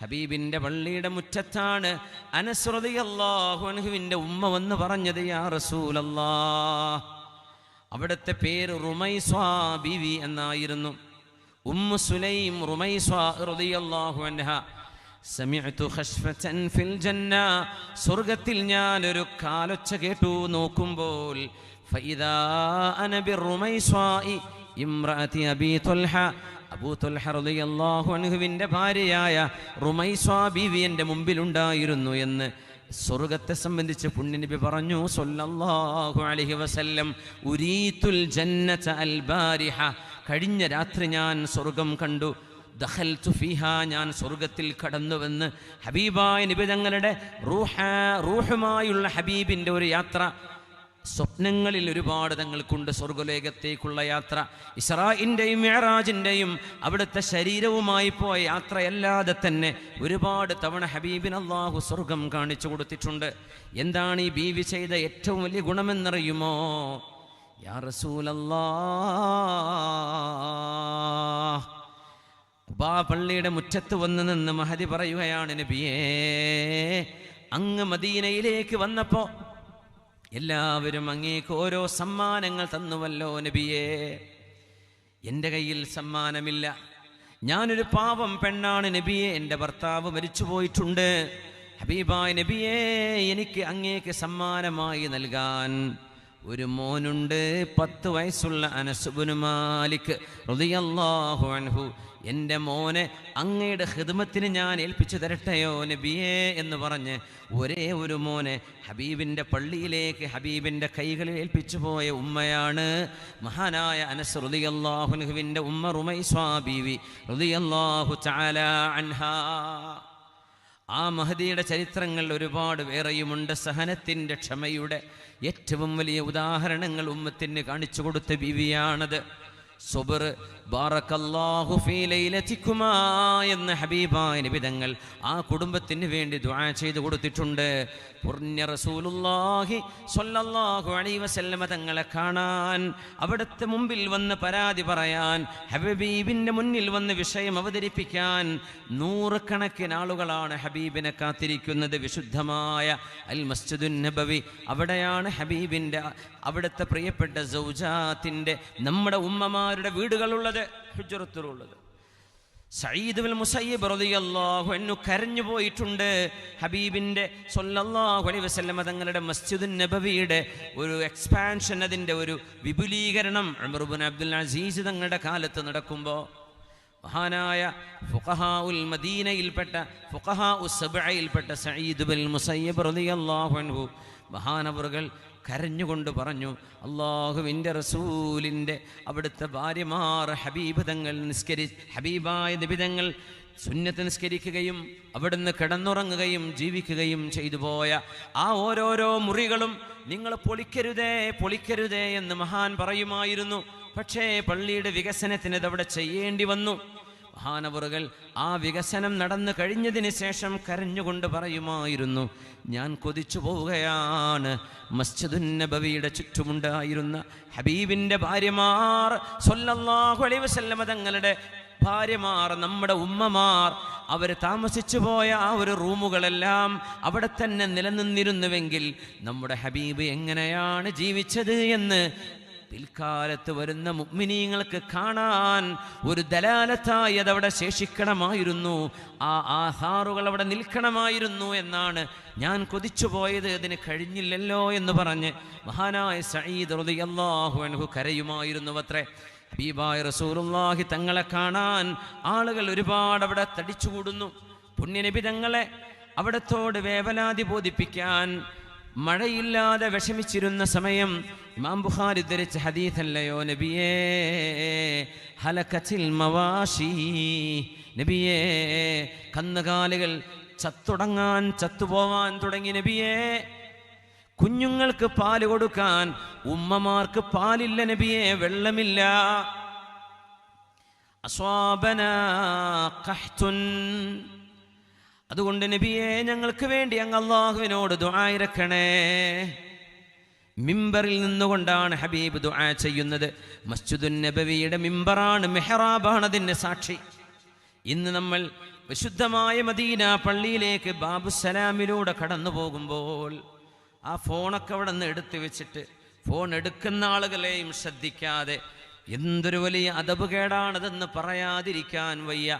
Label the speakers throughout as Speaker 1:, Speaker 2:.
Speaker 1: ഹബീബിന്റെ പള്ളിയുടെ മുറ്റത്താണ് അനസ്രതിയല്ലാഹുവിന്റെ ഉമ്മ വന്ന് പറഞ്ഞത് യാ റസൂലല്ലാ അവിടുത്തെ പേര് റുമൈസ്വാ ബിവി എന്നായിരുന്നു. ഉമ്മു സുലൈം റുമൈസ്വാ റളിയല്ലാഹു അൻഹ സമിഅതു ഫിൽ ജന്ന. സ്വർഗത്തിൽ ഞാൻ ഒരു കാലൊച്ച കേട്ടു. നോക്കുമ്പോൾ ഫൈദാ അന ബിറുമൈസ്വാഇ ഇംറഅതി അബീ അബൂ തുൽഹ റളിയല്ലാഹു അൻഹുവിന്റെ ഭാര്യയായ റുമൈസ്വാ ബീവി എന്റെ മുമ്പിലുണ്ടായിരുന്നു എന്ന് സ്വർഗത്തെ സംബന്ധിച്ച് പുണ്യനബി പറഞ്ഞു സൊല്ലാഹു അലൈഹി വസല്ലം ജന്നത അൽ ബാരിഹ. കഴിഞ്ഞ രാത്രി ഞാൻ സ്വർഗം കണ്ടു. ദഖൽതു തുഫിഹ ഞാൻ സ്വർഗത്തിൽ കടന്നുവെന്ന് ഹബീബായ നിബിതങ്ങളുടെ റൂഹ റൂഹുമായുള്ള ഹബീബിന്റെ ഒരു യാത്ര സ്വപ്നങ്ങളിൽ ഒരുപാട് തങ്ങൾക്കുണ്ട് സ്വർഗലേഖത്തേക്കുള്ള യാത്ര. ഇസ്രായിന്റെയും മെഹറാജിന്റെയും അവിടുത്തെ ശരീരവുമായി പോയ യാത്രയല്ലാതെ തന്നെ ഒരുപാട് തവണ ഹബീബിൻ അള്ളാഹു സ്വർഗം കാണിച്ചു കൊടുത്തിട്ടുണ്ട്. എന്താണ് ഈ ബീവി ചെയ്ത ഏറ്റവും വലിയ ഗുണമെന്നറിയുമോ? യാ റസൂലല്ലാ ഉബാ പള്ളിയുടെ മുറ്റത്ത് വന്ന് നിന്ന് മഹതി പറയുകയാണ് നബിയേ അങ്ങ് മദീനയിലേക്ക് വന്നപ്പോ എല്ലാവരും അങ്ങേക്ക് ഓരോ സമ്മാനങ്ങൾ തന്നുവല്ലോ നബിയേ. എന്റെ കയ്യിൽ സമ്മാനമില്ല. ഞാനൊരു പാവം പെണ്ണാണ് നബിയെ. എന്റെ ഭർത്താവ് മരിച്ചു പോയിട്ടുണ്ട്. ഹബീബായ് നബിയേ എനിക്ക് അങ്ങേക്ക് സമ്മാനമായി നൽകാൻ ഒരു മോനുണ്ട് പത്ത് വയസ്സുള്ള അനസുബുനു മാലിക് റുദിയല്ലാഹു അൻഹു. എന്റെ മോനെ അങ്ങയുടെ ഹിദ്മത്തിന് ഞാൻ ഏൽപ്പിച്ചു തരട്ടെയോ നബിയേ എന്ന് പറഞ്ഞ് ഒരേ ഒരു മോനെ ഹബീബിന്റെ പള്ളിയിലേക്ക് ഹബീബിന്റെ കൈകളിൽ ഏൽപ്പിച്ചു പോയ ഉമ്മയാണ് മഹാനായ അനസ് റുദിയല്ലാഹുൻഹുവിന്റെ ഉമ്മ റുമൈസ്വാ ബീവി റുദിയല്ലാഹു ചാല അൻഹാ. ആ മഹദിയുടെ ചരിത്രങ്ങൾ ഒരുപാട് വേറെയുമുണ്ട്. സഹനത്തിന്റെ ക്ഷമയുടെ ഏറ്റവും വലിയ ഉദാഹരണങ്ങൾ ഉമ്മത്തിന് കാണിച്ചു കൊടുത്ത ബീവിയാണത്. സുബർ ബാറക്കല്ലാഹു ഫീ ലൈലത്തിക്കുമാ എന്ന ഹബീബായ നിബിതങ്ങൾ ആ കുടുംബത്തിന് വേണ്ടി ദുആ ചെയ്തു കൊടുത്തിട്ടുണ്ട്. പുണ്യ റസൂലുള്ളാഹി സ്വല്ലല്ലാഹു അലൈഹി വസല്ലമ തങ്ങളെ കാണാൻ അവിടുത്തെ മുമ്പിൽ വന്ന് പരാതി പറയാൻ ഹബീബിന്റെ മുന്നിൽ വന്ന് വിഷയം അവതരിപ്പിക്കാൻ നൂറുകണക്കിന് ആളുകളാണ് ഹബീബിനെ കാത്തിരിക്കുന്നത് വിശുദ്ധമായ അൽ മസ്ജിദുൻ നബവി. അവിടെയാണ് ഹബീബിന്റെ അവിടുത്തെ പ്രിയപ്പെട്ട സൗജാത്തിന്റെ നമ്മുടെ ഉമ്മമാരുടെ വീടുകളുള്ളത് ഹുജറത്തുള്ളത് സയ്യിദ് ബിൻ മുസയ്യിബ് റളിയല്ലാഹു അൻഹു കരഞ്ഞു പോയിട്ടുണ്ട്. ഹബീബിന്റെ സല്ലല്ലാഹു അലൈഹി വസല്ലമ തങ്ങളുടെ മസ്ജിദുൻ നബവിയുടെ ഒരു എക്സ്പാൻഷൻ അതിന്റെ ഒരു വിപുലീകരണം ഉമർ ഇബ്നു അബ്ദുൽ അസീസ് തങ്ങളുടെ കാലത്ത് നടക്കുമ്പോൾ മഹാനായ ഫുഖഹാ ഉൽ മദീനയിൽപ്പെട്ട ഫുഖഹാ ഉസ്സബയിൽപ്പെട്ട സയ്യിദ് ബിൻ മുസയ്യിബ് റളിയല്ലാഹു അൻഹു മഹാനവറുകൾ കരഞ്ഞുകൊണ്ട് പറഞ്ഞു അള്ളാഹുവിന്റെ റസൂലിന്റെ അവിടുത്തെ ഭാര്യമാർ ഹബീബിതങ്ങൾ നിസ്കരി ഹബീബായ നിബിതങ്ങൾ സുന്നത്ത് നിസ്കരിക്കുകയും അവിടുന്ന് കിടന്നുറങ്ങുകയും ജീവിക്കുകയും ചെയ്തു പോയ ആ ഓരോരോ മുറികളും നിങ്ങൾ പൊളിക്കരുതേ പൊളിക്കരുതേ എന്ന് മഹാൻ പറയുമായിരുന്നു. പക്ഷേ പള്ളിയുടെ വികസനത്തിന് ഇതവിടെ ചെയ്യേണ്ടി വന്നു. മഹാനവറുകൾ ആ വികസനം നടന്നു കഴിഞ്ഞതിന് ശേഷം കരഞ്ഞുകൊണ്ട് പറയുമായിരുന്നു ഞാൻ കൊതിച്ചു പോവുകയാണ്. നബവിയുടെ ചുറ്റുമുണ്ടായിരുന്ന ഹബീബിന്റെ ഭാര്യമാർ സല്ലല്ലാഹു അലൈഹി വസല്ലമ തങ്ങളുടെ ഭാര്യമാർ നമ്മുടെ ഉമ്മമാർ അവർ താമസിച്ചു പോയ ആ ഒരു റൂമുകളെല്ലാം അവിടെ തന്നെ നിലനിന്നിരുന്നുവെങ്കിൽ നമ്മുടെ ഹബീബ് എങ്ങനെയാണ് ജീവിച്ചത് എന്ന് പിൽക്കാലത്ത് വരുന്ന മുഗ്മിനീങ്ങൾക്ക് കാണാൻ ഒരു ദലാലത്തായി അതവിടെ ശേഷിക്കണമായിരുന്നു. ആ ആഹാറുകൾ അവിടെ നിൽക്കണമായിരുന്നു എന്നാണ് ഞാൻ കൊതിച്ചു പോയത് അതിന് കഴിഞ്ഞില്ലല്ലോ എന്ന് പറഞ്ഞ് മഹാനായ സയ്യിദ് റളിയല്ലാഹു അൻഹു കരയുമായിരുന്നു അത്രേ ഹബീബായ റസൂലുള്ളാഹി തങ്ങളെ കാണാൻ ആളുകൾ ഒരുപാട് അവിടെ തടിച്ചുകൂടുന്നു. പുണ്യനബി തങ്ങളെ അവിടത്തോട് വേവലാതി ബോധിപ്പിക്കാൻ മഴയില്ലാതെ വിഷമിച്ചിരുന്ന സമയം ഇമാം ബുഖാരി ധരിച്ച ഹദീഥല്ലയോ നബിയേ ഹലക്കച്ചിൽ മവാഷി നബിയേ കന്നുകാലികൾ ചത്തുടങ്ങാൻ ചത്തുപോവാൻ തുടങ്ങി നബിയേ. കുഞ്ഞുങ്ങൾക്ക് പാൽ കൊടുക്കാൻ ഉമ്മമാർക്ക് പാലില്ല നബിയെ വെള്ളമില്ല. അസ്വാബന ഖഹ്തുൻ അതുകൊണ്ട് നബിയെ ഞങ്ങൾക്ക് വേണ്ടി അങ്ങ് അള്ളാഹുവിനോട് ദുആയിരക്കണേ മിമ്പറിൽ നിന്നുകൊണ്ടാണ് ഹബീബ് ദുആ ചെയ്യുന്നത്. മസ്ജിദുൻ നബവിയുടെ മിമ്പറാണ് മെഹറാബാണ് അതിന്റെ സാക്ഷി. ഇന്ന് നമ്മൾ വിശുദ്ധമായ മദീന പള്ളിയിലേക്ക് ബാബു സലാമിലൂടെ കടന്നു പോകുമ്പോൾ ആ ഫോണൊക്കെ അവിടെ നിന്ന് എടുത്തു വെച്ചിട്ട് ഫോൺ എടുക്കുന്ന ആളുകളെയും ശ്രദ്ധിക്കാതെ എന്തൊരു വലിയ അദബ് കേടാണതെന്ന് പറയാതിരിക്കാൻ വയ്യ.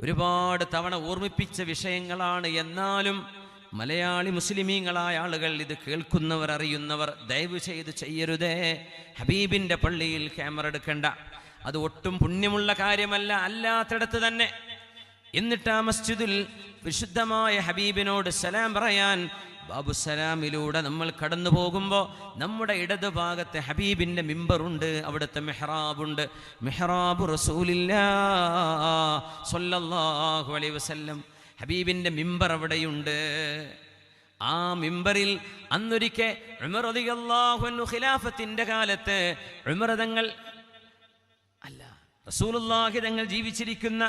Speaker 1: ഒരുപാട് തവണ ഓർമ്മിപ്പിച്ച വിഷയങ്ങളാണ്. എന്നാലും മലയാളി മുസ്ലിമീങ്ങളായ ആളുകൾ ഇത് കേൾക്കുന്നവർ അറിയുന്നവർ ദയവ് ചെയ്ത് ചെയ്യരുതേ. ഹബീബിന്റെ പള്ളിയിൽ ക്യാമറ എടുക്കണ്ട. അത് ഒട്ടും പുണ്യമുള്ള കാര്യമല്ല അല്ലാത്തടത്ത് തന്നെ. എന്നിട്ട് ആ മസ്ജിദിൽ വിശുദ്ധമായ ഹബീബിനോട് സലാം പറയാൻ ബാബു സലാമിലൂടെ നമ്മൾ കടന്നു പോകുമ്പോൾ നമ്മുടെ ഇടതു ഭാഗത്തെ ഹബീബിന്റെ മിമ്പറുണ്ട് അവിടുത്തെ മെഹ്റാബുണ്ട്. മെഹ്റാബ് റസൂലില്ലാ സൊല്ലാഹു അലൈഹി വസല്ലം. ഹബീബിന്റെ മിമ്പർ അവിടെയുണ്ട്. ആ മിമ്പറിൽ അന്നൊരിക്കെ ഖിലാഫത്തിന്റെ കാലത്ത് ഉമർ റസൂലുള്ളാഹി തങ്ങൾ ജീവിച്ചിരിക്കുന്ന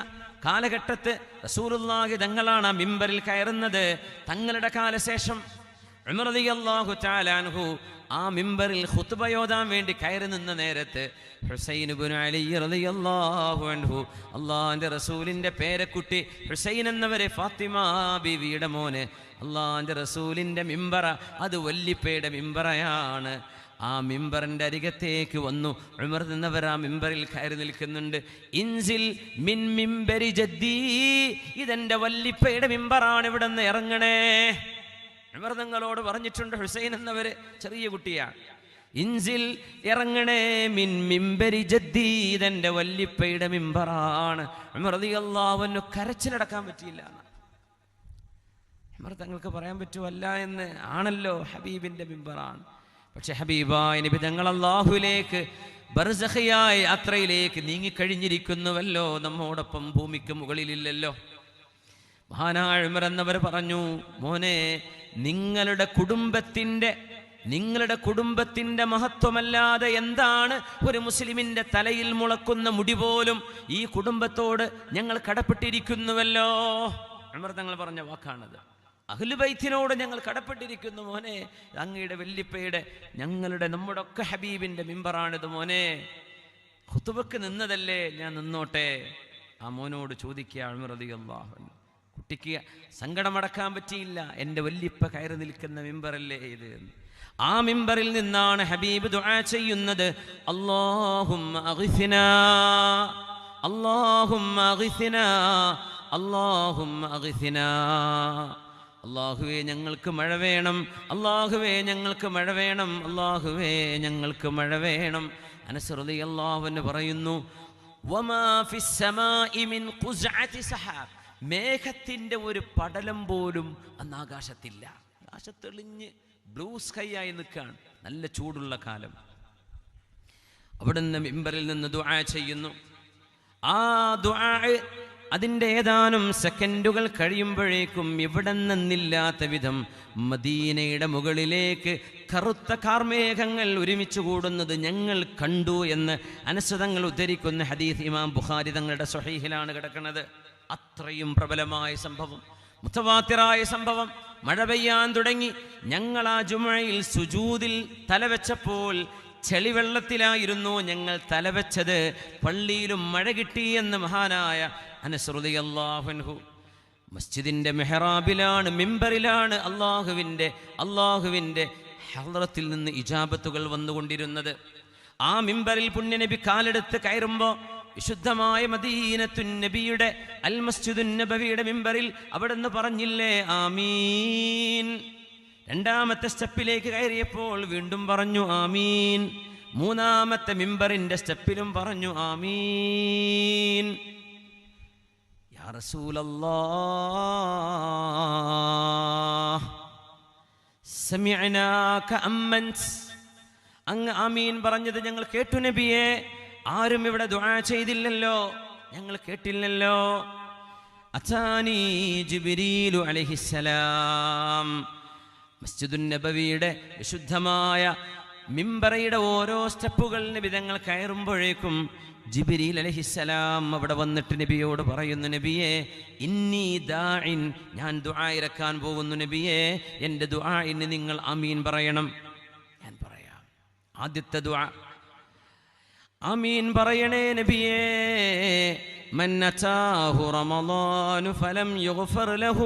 Speaker 1: കാലഘട്ടത്ത് റസൂലുള്ളാഹി തങ്ങളാണ് മിമ്പറിൽ കയറുന്നത്. തങ്ങളുടെ കാലശേഷം തആല അൻഹു ആ മിമ്പറിൽ ഖുത്ബയോദാൻ വേണ്ടി കയറി നിന്ന നേരത്ത് ഹുസൈൻ അൻഹു അള്ളാഹിന്റെ റസൂലിന്റെ പേരക്കുട്ടി ഹുസൈൻ എന്നവരെ ഫാത്തിമ ബിവിയുടെ മോന് അള്ളാഹിന്റെ റസൂലിന്റെ മിമ്പറ അത് വല്ലിപ്പയുടെ മിമ്പറയാണ്. ആ മിമ്പറിന്റെ അരികത്തേക്ക് വന്നു. ഉമർ നിന്നവർ ആ മിമ്പറിൽ കയറി നിൽക്കുന്നുണ്ട്. ഇൻസിൽ മിൻ മിമ്പരി ജദ്ദീ ഇതെന്റെ വല്ലിപ്പയുടെ മിമ്പറാണ് ഇവിടെ നിന്ന് ഇറങ്ങണേ. ഉമർ നിങ്ങളോട് പറഞ്ഞിട്ടുണ്ട് ഹുസൈൻ എന്നവര് ചെറിയ കുട്ടിയാണ്. ഇൻസിൽ ഇറങ്ങണേ മിൻ മിമ്പരി ജദ്ദീ ഇതെന്റെ വല്ലിപ്പയുടെ മിമ്പറാണ്. റളിയല്ലാഹു കരച്ചിലടക്കാൻ പറ്റിയില്ല തങ്ങൾക്ക് പറയാൻ പറ്റുമല്ല എന്ന് ആണല്ലോ ഹബീബിന്റെ മിമ്പറാണ്. പക്ഷെ ഹബീബായ നബി തങ്ങൾ അള്ളാഹുലേക്ക് ബർസഹയായ യാത്രയിലേക്ക് നീങ്ങിക്കഴിഞ്ഞിരിക്കുന്നുവല്ലോ. നമ്മോടൊപ്പം ഭൂമിക്ക് മുകളിലില്ലല്ലോ. മഹാനാഴ്മർ എന്നവർ പറഞ്ഞു മോനെ നിങ്ങളുടെ കുടുംബത്തിന്റെ നിങ്ങളുടെ കുടുംബത്തിന്റെ മഹത്വമല്ലാതെ എന്താണ് ഒരു മുസ്ലിമിന്റെ തലയിൽ മുളക്കുന്ന മുടി പോലും ഈ കുടുംബത്തോട് ഞങ്ങൾ കടപ്പെട്ടിരിക്കുന്നുവല്ലോ? ഉമർ തങ്ങൾ പറഞ്ഞ വാക്കാണത്. അഹ്ലുബൈത്തിനോട് ഞങ്ങൾ കടപ്പെട്ടിരിക്കുന്നു മോനെ. അങ്ങയുടെ വെല്ലിപ്പയുടെ ഞങ്ങളുടെ നമ്മുടെ ഒക്കെ ഹബീബിന്റെ മിമ്പറാണിത് മോനെ. ഖുത്തുബക്ക് നിന്നതല്ലേ ഞാൻ നിന്നോട്ടെ? ആ മോനോട് ചോദിക്കുക അഴുമറതിയല്ലാഹു കുട്ടിക്ക് സങ്കടമടക്കാൻ പറ്റിയില്ല. എന്റെ വല്യപ്പ കയറി നിൽക്കുന്ന മിമ്പറല്ലേ ഇത്? ആ മിമ്പറിൽ നിന്നാണ് ഹബീബ് ദുആ ചെയ്യുന്നത്. അഗ്ഫിനാ അല്ലാഹുമ്മ അഗ്ഫിനാ. അള്ളാഹുവേ ഞങ്ങൾക്ക് മഴ വേണം. അള്ളാഹുവേ ഞങ്ങൾക്ക് മഴ വേണം. അള്ളാഹുവേ ഞങ്ങൾക്ക് മഴ വേണം. അനസ്രതി അള്ളാഹുവിന് പറയുന്നു മേഘത്തിന്റെ ഒരു പടലം പോലും അന്ന് ആകാശത്തില്ല. ആകാശത്തെളിഞ്ഞ് ബ്ലൂ സ്കൈ ആയി നിൽക്കുകയാണ്. നല്ല ചൂടുള്ള കാലം. അവിടുന്ന് മിമ്പറിൽ നിന്ന് ദുആ ചെയ്യുന്നു. ആ ദുആ അതിന്റെ ഏതാനും സെക്കൻഡുകൾ കഴിയുമ്പോഴേക്കും ഇവിടെ നിന്നില്ലാത്ത വിധം മദീനയുടെ മുകളിലേക്ക് കറുത്ത കാർമേഘങ്ങൾ ഒരുമിച്ച് കൂടുന്നത് ഞങ്ങൾ കണ്ടു എന്ന് അനുസൃതങ്ങൾ ഉദ്ധരിക്കുന്ന ഹദീസ് ഇമാം ബുഖാരി തങ്ങളുടെ സ്വഹീഹിലാണ് കിടക്കുന്നത്. അത്രയും പ്രബലമായ സംഭവം മുത്തവാത്തിറായ സംഭവം. മഴ പെയ്യാൻ തുടങ്ങി. ഞങ്ങൾ ആ ജുമഴയിൽ സുജൂതിൽ തലവെച്ചപ്പോൾ ചെളിവെള്ളത്തിലായിരുന്നു ഞങ്ങൾ തലവെച്ചത് പള്ളിയിലും മഴ കിട്ടി എന്ന് മഹാനായ അനസ്രുതിയല്ലാഹുൻഹു മസ്ജിദിന്റെ മെഹ്റാബിലാണ് മിമ്പറിലാണ് അള്ളാഹുവിന്റെ അള്ളാഹുവിന്റെ ഹലറത്തിൽ നിന്ന് ഇജാബത്തുകൾ വന്നുകൊണ്ടിരുന്നത്. ആ മിമ്പറിൽ പുണ്യനബി കാലെടുത്ത് കയറുമ്പോൾ വിശുദ്ധമായ മദീനത്തുൻ നബിയുടെ അൽ മസ്ജിദുൻ നബവിയുടെ മിമ്പറിൽ നിന്ന് പറഞ്ഞില്ലേ? ആമീൻ. രണ്ടാമത്തെ സ്റ്റെപ്പിലേക്ക് കയറിയപ്പോൾ വീണ്ടും പറഞ്ഞു ആമീൻ. മൂന്നാമത്തെ മിമ്പറിന്റെ സ്റ്റെപ്പിലും പറഞ്ഞു ആമീൻ. അങ്ങ് ആമീൻ പറഞ്ഞത് ഞങ്ങൾ കേട്ടു നബിയെ. ആരും ഇവിടെ ദുആ ചെയ്തില്ലല്ലോ. ഞങ്ങൾ കേട്ടില്ലല്ലോ. അച്ചാനീ ജിബ്രീൽ അലൈഹിസ്സലാം. മസ്ജിദുൻ നബവിയുടെ വിശുദ്ധമായ മിമ്പറയുടെ ഓരോ സ്റ്റെപ്പുകൾ നബി തങ്ങൾ കയറുമ്പോഴേക്കും ജിബിരിൽ അലഹിസ്സലാം അവിടെ വന്നിട്ട് നബിയോട് പറയുന്നു നബിയെ ഇന്നി ദാഇൻ ഞാൻ ദുആ ഇറക്കാൻ പോകുന്നു നബിയെ എൻ്റെ ദുആഇന് നിങ്ങൾ അമീൻ പറയണം ഞാൻ പറയാം ആദ്യത്തെ ദുആ അമീൻ പറയണേ നബിയേ من أتاه رمضان فلم يغفر له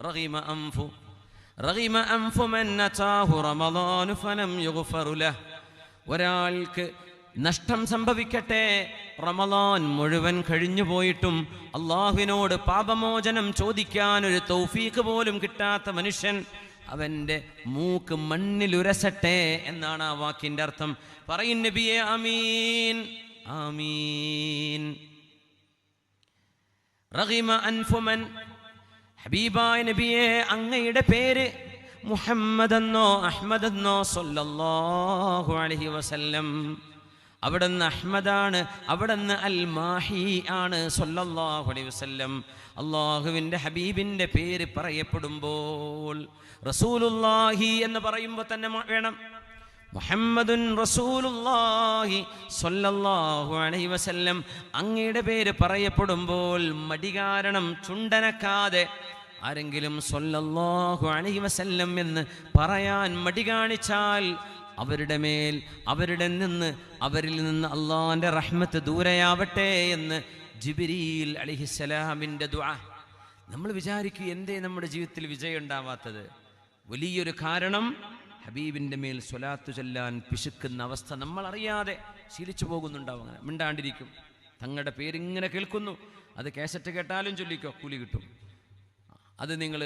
Speaker 1: رغم أنف റഹിമ റമദാനു ഫലം യുഗ്ഫറുല ഒരാൾക്ക് നഷ്ടം സംഭവിക്കട്ടെ റമദാൻ മുഴുവൻ കഴിഞ്ഞു പോയിട്ടും അള്ളാഹുവിനോട് പാപമോചനം ചോദിക്കാൻ ഒരു തൗഫീക്ക് പോലും കിട്ടാത്ത മനുഷ്യൻ അവന്റെ മൂക്ക് മണ്ണിലുരസട്ടെ എന്നാണ് ആ വാക്കിന്റെ അർത്ഥം. പറയുന്ന നബിയെ അമീൻ ആമീൻ. റഹിമ അൻഫുമൻ ഹബീബായ നബിയെ അങ്ങയുടെ പേര് മുഹമ്മദ് എന്നോ സൊല്ലാഹു അലൈഹി വസല്ലം. അവിടുന്ന് അഹ്മദാണ് അവിടുന്ന് അൽ മാഹി ആണ് സൊല്ലാഹു അലൈഹി വസല്ലം. അള്ളാഹുവിന്റെ ഹബീബിന്റെ പേര് പറയപ്പെടുമ്പോൾ റസൂലുല്ലാഹി എന്ന് പറയുമ്പോൾ തന്നെ വേണം. മുഹമ്മദുൻ റസൂലുല്ലാഹി സൊല്ലാഹു അലൈഹി വസല്ലം. അങ്ങയുടെ പേര് പറയപ്പെടുമ്പോൾ മടി കാരണം ചുണ്ടനക്കാതെ ആരെങ്കിലും സൊല്ലല്ലാഹു അലൈഹി വസല്ലം എന്ന് പറയാൻ മടി കാണിച്ചാൽ അവരുടെ മേൽ അവരുടെ നിന്ന് അവരിൽ നിന്ന് അള്ളാഹിന്റെ റഹ്മത്ത് ദൂരെയാവട്ടെ എന്ന് ജിബിരിയിൽ അലിഹിസ്സലാമിന്റെ ദുആ. നമ്മൾ വിചാരിക്കും എന്തേ നമ്മുടെ ജീവിതത്തിൽ വിജയം ഉണ്ടാവാത്തത്. വലിയൊരു കാരണം ഹബീബിന്റെ മേൽ സ്വലാത്തു ചെല്ലാൻ പിശുക്കുന്ന അവസ്ഥ നമ്മൾ അറിയാതെ ശീലിച്ചു പോകുന്നുണ്ടാവും അങ്ങനെ. മിണ്ടാണ്ടിരിക്കും. തങ്ങളുടെ പേരിങ്ങനെ കേൾക്കുന്നു. അത് കേസറ്റ് കേട്ടാലും ചൊല്ലിക്കോ? കൂലി കിട്ടും. അത് നിങ്ങൾ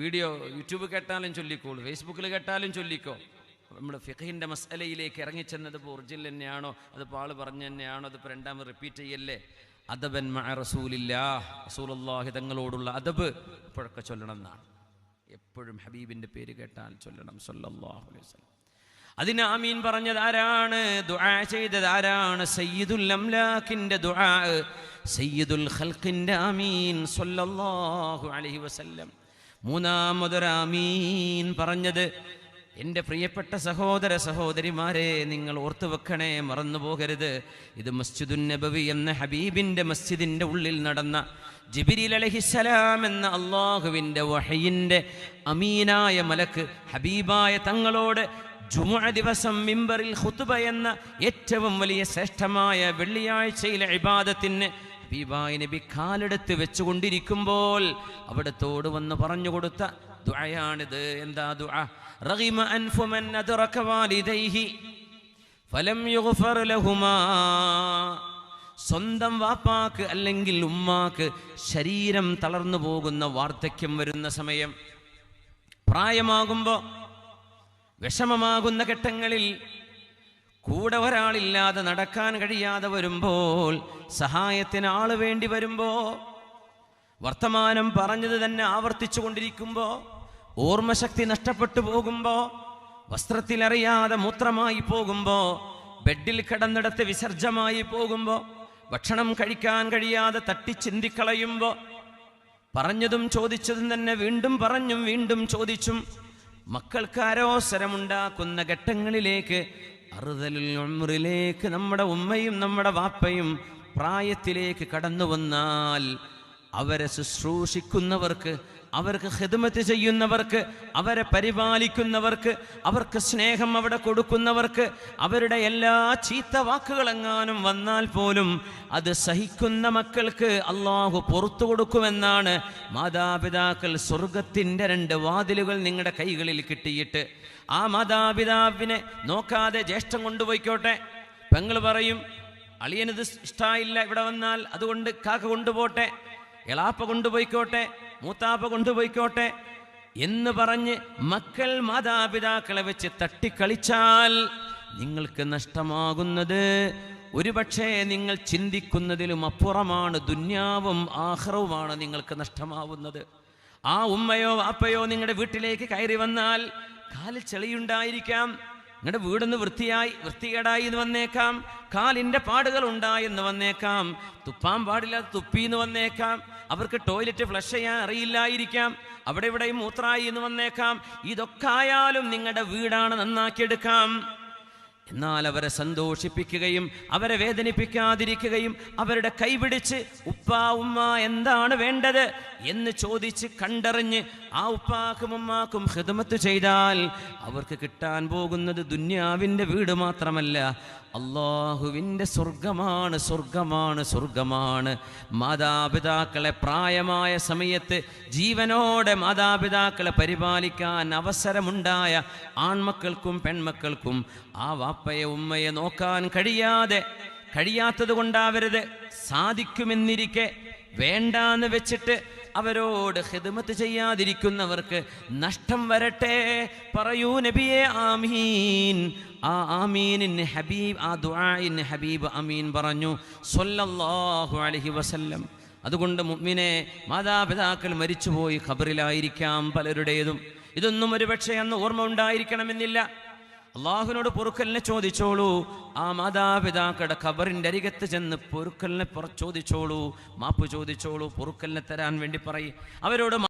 Speaker 1: വീഡിയോ യൂട്യൂബ് കേട്ടാലും ചൊല്ലിക്കോ ഫേസ്ബുക്കിൽ കേട്ടാലും ചൊല്ലിക്കോ. നമ്മൾ ഫിഖിന്റെ മസലയിലേക്ക് ഇറങ്ങിച്ചെന്നത് ഇപ്പോൾ ഒറിജിനൽ തന്നെയാണോ? അത് ആൾ പറഞ്ഞു തന്നെയാണോ? അതിപ്പോൾ രണ്ടാമത് റിപ്പീറ്റ് ചെയ്യല്ലേ? അദബൻ മഅ റസൂലില്ലാ തങ്ങളോടുള്ള അദബ് ഇപ്പോഴൊക്കെ ചൊല്ലണം എന്നാണ്. എപ്പോഴും ഹബീബിന്റെ പേര് കേട്ടാൽ ചൊല്ലണം സല്ലല്ലാഹു അലൈഹി വസല്ലം. അതിന് ആമീൻ പറഞ്ഞത് ആരാണ്? ദുആ ചെയ്തത് ആരാണ്? സയ്യിദുൽ അംലാഖിന്റെ ദുആ. സയ്യിദുൽ ഖൽഖിന്റെ ആമീൻ സല്ലല്ലാഹു അലൈഹി വസല്ലം. മൂന്നാമതൊരു ആമീൻ പറഞ്ഞത് എന്റെ പ്രിയപ്പെട്ട സഹോദര സഹോദരിമാരെ നിങ്ങൾ ഓർത്തു വെക്കണേ മറന്നു പോകരുത്. ഇത് മസ്ജിദുൻ നബവി എന്ന ഹബീബിന്റെ മസ്ജിദിന്റെ ഉള്ളിൽ നടന്ന ജിബിരിൽ അലഹിസലാം എന്ന അള്ളാഹുവിന്റെ വഹയിന്റെ അമീനായ മലക്ക് ഹബീബായ തങ്ങളോട് ജുമുഅ ദിവസം മിമ്പറിൽ ഖുത്ബ എന്ന ഏറ്റവും വലിയ ശ്രേഷ്ഠമായ വെള്ളിയാഴ്ചയിലെ ഇബാദത്തിന് ഹബീബായ നബി കാലെടുത്ത് വെച്ചുകൊണ്ടിരിക്കുമ്പോൾ അവിടത്തോട് വന്ന് പറഞ്ഞു കൊടുത്ത ദുആയാണിത്. എന്താ ദുആ? റഗിമ അൻഫു മൻ അദ്റക വാലിദൈഹി ഫലം യുഗ്ഫർ ലഹുമാ. സ്വന്തം വാപ്പാക്ക് അല്ലെങ്കിൽ ഉമ്മാക്ക് ശരീരം തളർന്നു പോകുന്ന വാർദ്ധക്യം വരുന്ന സമയം. പ്രായമാകുമ്പോൾ വിഷമമാകുന്ന ഘട്ടങ്ങളിൽ കൂടെ ഒരാളില്ലാതെ നടക്കാൻ കഴിയാതെ വരുമ്പോൾ സഹായത്തിന് ആൾ വേണ്ടി വരുമ്പോൾ വർത്തമാനം പറഞ്ഞത് തന്നെ ആവർത്തിച്ചു കൊണ്ടിരിക്കുമ്പോ ഓർമ്മശക്തി നഷ്ടപ്പെട്ടു പോകുമ്പോ വസ്ത്രത്തിലറിയാതെ മൂത്രമായി പോകുമ്പോ ബെഡിൽ കിടന്നിടത്ത് വിസർജമായി പോകുമ്പോ ഭക്ഷണം കഴിക്കാൻ കഴിയാതെ തട്ടി ചിന്തിക്കളയുമ്പോ പറഞ്ഞതും ചോദിച്ചതും തന്നെ വീണ്ടും പറഞ്ഞും വീണ്ടും ചോദിച്ചും മക്കൾക്ക് ആരോസരമുണ്ടാക്കുന്ന ഘട്ടങ്ങളിലേക്ക് അറുതലുൽ ഉമ്രിലേക്ക് നമ്മുടെ ഉമ്മയും നമ്മുടെ വാപ്പയും പ്രായത്തിലേക്ക് കടന്നു വന്നാൽ അവരെ ശുശ്രൂഷിക്കുന്നവർക്ക് അവർക്ക് ഹിദ്മത്ത് ചെയ്യുന്നവർക്ക് അവരെ പരിപാലിക്കുന്നവർക്ക് അവർക്ക് സ്നേഹം അവിടെ കൊടുക്കുന്നവർക്ക് അവരുടെ എല്ലാ ചീത്ത വാക്കുകളെങ്ങാനും വന്നാൽ പോലും അത് സഹിക്കുന്ന മക്കൾക്ക് അള്ളാഹു പുറത്തു കൊടുക്കുമെന്നാണ് മാതാപിതാക്കൾ സ്വർഗത്തിന്റെ രണ്ട് വാതിലുകൾ നിങ്ങളുടെ കൈകളിൽ കിട്ടിയിട്ട്. ആ മാതാപിതാവിനെ നോക്കാതെ ജ്യേഷ്ഠം കൊണ്ടുപോയിക്കോട്ടെ. പെങ്ങൾ പറയും അളിയനത് ഇഷ്ടമായില്ല ഇവിടെ വന്നാൽ അതുകൊണ്ട് കാക്ക കൊണ്ടുപോട്ടെ. എളാപ്പ കൊണ്ടുപോയിക്കോട്ടെ. മൂത്താപ്പ കൊണ്ടുപോയിക്കോട്ടെ എന്ന് പറഞ്ഞ് മക്കൾ മാതാപിതാക്കളെ വെച്ച് തട്ടിക്കളിച്ചാൽ നിങ്ങൾക്ക് നഷ്ടമാകുന്നത്. ഒരുപക്ഷെ നിങ്ങൾ ചിന്തിക്കുന്നതിലും അപ്പുറമാണ് ദുന്യാവും ആഹ്റവുമാണ് നിങ്ങൾക്ക് നഷ്ടമാവുന്നത്. ആ ഉമ്മയോ അപ്പയോ നിങ്ങളുടെ വീട്ടിലേക്ക് കയറി വന്നാൽ കാലിൽ ചെളിയുണ്ടായിരിക്കാം നിങ്ങളുടെ വീടൊന്ന് വൃത്തിയായി വൃത്തികേടായി എന്ന് വന്നേക്കാം കാലിന്റെ പാടുകൾ ഉണ്ടായെന്ന് വന്നേക്കാം തുപ്പാൻ പാടില്ലാതെ തുപ്പി എന്ന് വന്നേക്കാം അവർക്ക് ടോയ്ലറ്റ് ഫ്ലഷ് ചെയ്യാൻ അറിയില്ലായിരിക്കാം. അവിടെ ഇവിടെയും മൂത്രായി എന്ന് വന്നേക്കാം. ഇതൊക്കെ ആയാലും നിങ്ങളുടെ വീടാണ് നന്നാക്കിയെടുക്കാം. എന്നാൽ അവരെ സന്തോഷിപ്പിക്കുകയും അവരെ വേദനിപ്പിക്കാതിരിക്കുകയും അവരുടെ കൈപിടിച്ച് ഉപ്പ ഉമ്മ എന്താണ് വേണ്ടത്? എന്ന് ചോദിച്ച് കണ്ടറിഞ്ഞ് ആ ഉപ്പാക്കും ഉമ്മാക്കും ഹിദമത്ത് ചെയ്താൽ അവർക്ക് കിട്ടാൻ പോകുന്നത് ദുന്യാവിന്റെ വീട് മാത്രമല്ല അള്ളാഹുവിന്റെ സ്വർഗമാണ് സ്വർഗമാണ് സ്വർഗമാണ് മാതാപിതാക്കളെ പ്രായമായ സമയത്ത് ജീവനോടെ മാതാപിതാക്കളെ പരിപാലിക്കാൻ അവസരമുണ്ടായ ആൺമക്കൾക്കും പെൺമക്കൾക്കും ആ വാപ്പയെ ഉമ്മയെ നോക്കാൻ കഴിയാതെ കഴിയാത്തത് കൊണ്ടാവരുത്. സാധിക്കുമെന്നിരിക്കെ വേണ്ടാന്ന് വെച്ചിട്ട് അവരോട് ഹിദ്മത്ത് ചെയ്യാതിരിക്കുന്നവർക്ക് നഷ്ടം വരട്ടെ. പറയൂ നബിയെ ആമീൻ. ആ ആമീനിൻ ഹബീബ് ആ ദുആഇൻ ഹബീബ് അമീൻ പറഞ്ഞു സല്ലല്ലാഹു അലൈഹി വസല്ലം. അതുകൊണ്ട് മുഅ്മിനെ മാതാപിതാക്കൾ മരിച്ചുപോയി ഖബറിലായിരിക്കാം പലരുടേതും. ഇതൊന്നും ഒരുപക്ഷെ അന്ന് ഓർമ്മ ഉണ്ടായിരിക്കണമെന്നില്ല. അള്ളാഹുവിനോട് പൊറുക്കലിനെ ചോദിച്ചോളൂ. ആ മാതാപിതാക്കളുടെ ഖബറിന്റെ അരികത്ത് ചെന്ന് പൊറുക്കലിനെ പുറ ചോദിച്ചോളൂ. മാപ്പ് ചോദിച്ചോളൂ. പൊറുക്കലിനെ തരാൻ വേണ്ടി പറയും. അവരോട്